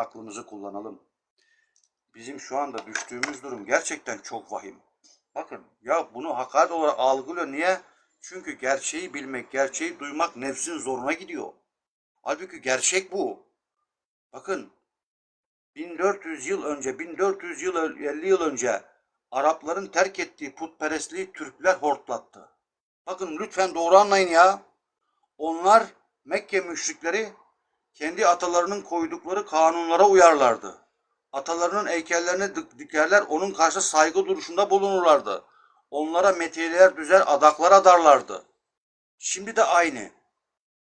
aklımızı kullanalım. Bizim şu anda düştüğümüz durum gerçekten çok vahim. Bakın ya bunu hakaret olarak algılıyor. Niye? Çünkü gerçeği bilmek, gerçeği duymak nefsin zoruna gidiyor. Halbuki gerçek bu. Bakın 1400 yıl önce, 1400 yıl 50 yıl önce Arapların terk ettiği putperestliği Türkler hortlattı. Bakın lütfen doğru anlayın ya. Onlar Mekke müşrikleri kendi atalarının koydukları kanunlara uyarlardı. Atalarının heykellerini dik- dikerler, onun karşı saygı duruşunda bulunurlardı. Onlara metiyeler düzer, adaklar adarlardı. Şimdi de aynı.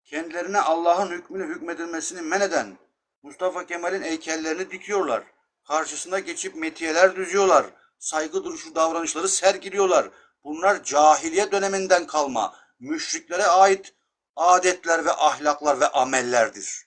Kendilerine Allah'ın hükmünü hükmedilmesini men eden Mustafa Kemal'in heykellerini dikiyorlar. Karşısına geçip metiyeler düzüyorlar. Saygı duruşu davranışları sergiliyorlar. Bunlar cahiliye döneminden kalma, müşriklere ait adetler ve ahlaklar ve amellerdir.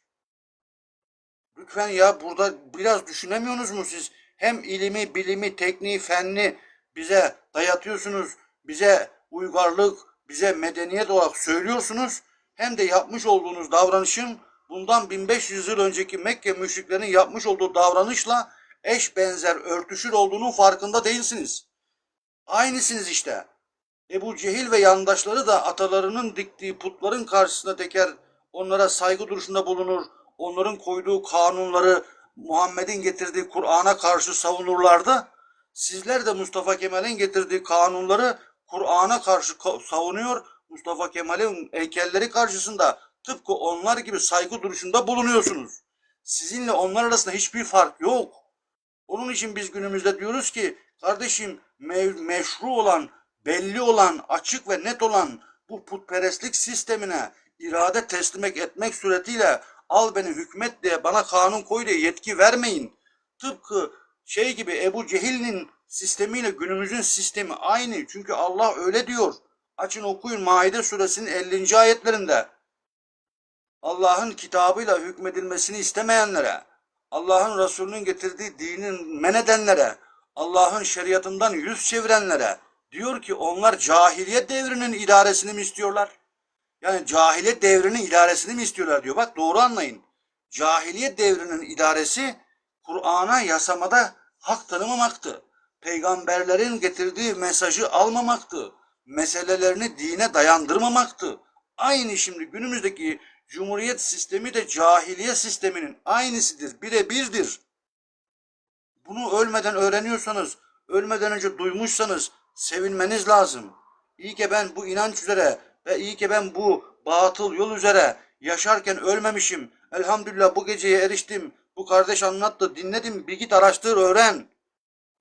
Lütfen ya burada biraz düşünemiyorsunuz mu siz? Hem ilimi, bilimi, tekniği, fenni bize dayatıyorsunuz, bize uygarlık, bize medeniyet olarak söylüyorsunuz. Hem de yapmış olduğunuz davranışın bundan 1500 yıl önceki Mekke müşriklerinin yapmış olduğu davranışla eş benzer örtüşür olduğunun farkında değilsiniz. Aynısınız işte. Ebu Cehil ve yandaşları da atalarının diktiği putların karşısına teker, onlara saygı duruşunda bulunur, onların koyduğu kanunları Muhammed'in getirdiği Kur'an'a karşı savunurlardı. Sizler de Mustafa Kemal'in getirdiği kanunları Kur'an'a karşı ka- savunuyor, Mustafa Kemal'in heykelleri karşısında tıpkı onlar gibi saygı duruşunda bulunuyorsunuz. Sizinle onlar arasında hiçbir fark yok. Onun için biz günümüzde diyoruz ki kardeşim mev- meşru olan, belli olan, açık ve net olan bu putperestlik sistemine irade teslim etmek suretiyle al beni hükmet diye bana kanun koy diye yetki vermeyin. Tıpkı şey gibi Ebu Cehil'in sistemiyle günümüzün sistemi aynı. Çünkü Allah öyle diyor. Açın okuyun Maide suresinin 50. ayetlerinde. Allah'ın kitabıyla hükmedilmesini istemeyenlere, Allah'ın Resulü'nün getirdiği dinin men edenlere, Allah'ın şeriatından yüz çevirenlere diyor ki onlar cahiliye devrinin idaresini mi istiyorlar? Yani cahiliye devrinin idaresini mi istiyorlar diyor. Bak doğru anlayın. Cahiliye devrinin idaresi Kur'an'a yasamada hak tanımamaktı. Peygamberlerin getirdiği mesajı almamaktı. Meselelerini dine dayandırmamaktı. Aynı şimdi günümüzdeki cumhuriyet sistemi de cahiliye sisteminin aynısıdır. Birebirdir. Bunu ölmeden öğreniyorsanız, ölmeden önce duymuşsanız sevinmeniz lazım. İyi ki ben bu inanç üzere ve iyi ki ben bu batıl yol üzere yaşarken ölmemişim. Elhamdülillah bu geceye eriştim. Bu kardeş anlattı, dinledim. Bir git araştır, öğren.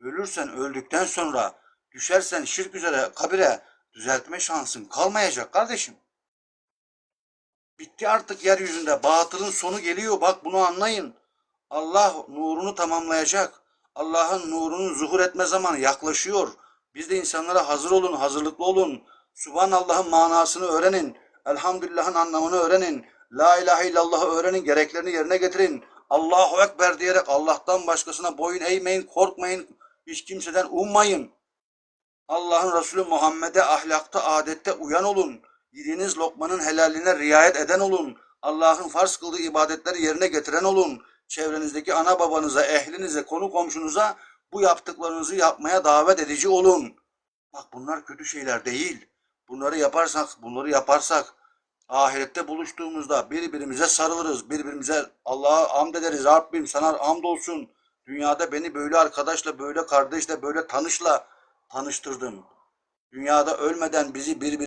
Ölürsen öldükten sonra düşersen şirk üzere kabire düzeltme şansın kalmayacak kardeşim. Bitti artık yeryüzünde. Batılın sonu geliyor. Bak bunu anlayın. Allah nurunu tamamlayacak. Allah'ın nurunun zuhur etme zamanı yaklaşıyor. Biz de insanlara hazır olun, hazırlıklı olun. Subhanallah'ın manasını öğrenin. Elhamdülillah'ın anlamını öğrenin. La ilahe illallah'ı öğrenin, gereklerini yerine getirin. Allahu Ekber diyerek Allah'tan başkasına boyun eğmeyin, korkmayın, hiç kimseden ummayın. Allah'ın Resulü Muhammed'e ahlakta, adette uyan olun. Yediğiniz lokmanın helaline riayet eden olun. Allah'ın farz kıldığı ibadetleri yerine getiren olun. Çevrenizdeki ana babanıza, ehlinize, konu komşunuza bu yaptıklarınızı yapmaya davet edici olun. Bak bunlar kötü şeyler değil. Bunları yaparsak, bunları yaparsak ahirette buluştuğumuzda birbirimize sarılırız. Birbirimize Allah'a hamd ederiz. Rabbim sana hamd olsun. Dünyada beni böyle arkadaşla, böyle kardeşle, böyle tanışla tanıştırdın. Dünyada ölmeden bizi birbirimize